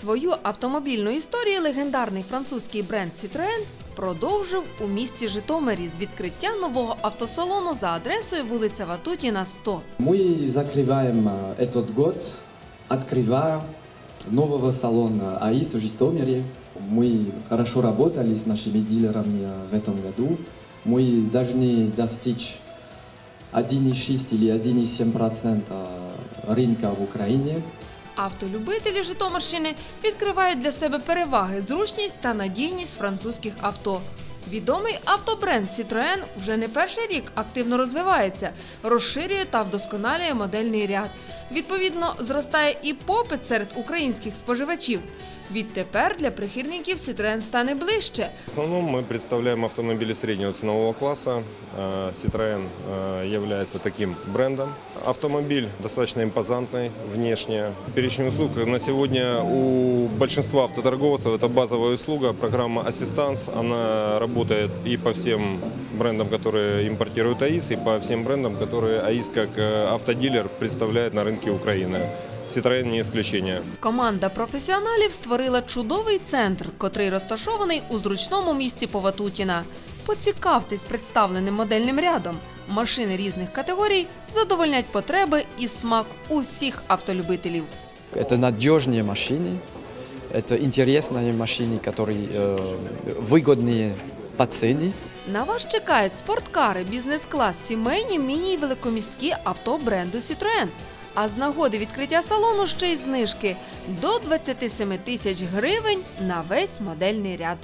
Свою автомобільну історію легендарний французький бренд Citroën продовжив у місті Житомирі з відкриття нового автосалону за адресою вулиця Ватутіна 100. Мы закрываем э, этот год, открывая нового салона АИС в Житомире. Мы хорошо работали с нашими дилерами э, в этом году. Мы должны достичь 1,6 или 1,7% рынка в Украине. Автолюбителі Житомирщини відкривають для себе переваги, зручність та надійність французьких авто. Відомий автобренд Citroën вже не перший рік активно розвивається, розширює та вдосконалює модельний ряд. Відповідно, зростає і попит серед українських споживачів. Відтепер для прихильників Citroën стане ближче. В основном мы представляем автомобили среднего ценового класса. Э, Citroën э, является таким брендом. Автомобиль достаточно импозантный внешне. Перечень услуг на сегодня у большинства автоторговцев это базовая услуга, программа «Ассистанс». Она работает и по всем брендам, которые импортируют АИС, и по всем брендам, которые АИС как э, автодилер представляет на рынке Украины. Citroën не исключение. Команда професіоналів створила чудовий центр, котрий розташований у зручному місті Поватутіна. Поцікавтесь представленим модельним рядом. Машини різних категорій задовольнять потреби і смак усіх автолюбителів. Это надежные машины, это интересные машины, которые э, выгодные по цене. На вас чекають спорткари, бізнес-клас, сімейні, міні й великомісткі авто бренду Citroën. А з нагоди відкриття салону ще й знижки до 27 тисяч гривень на весь модельний ряд.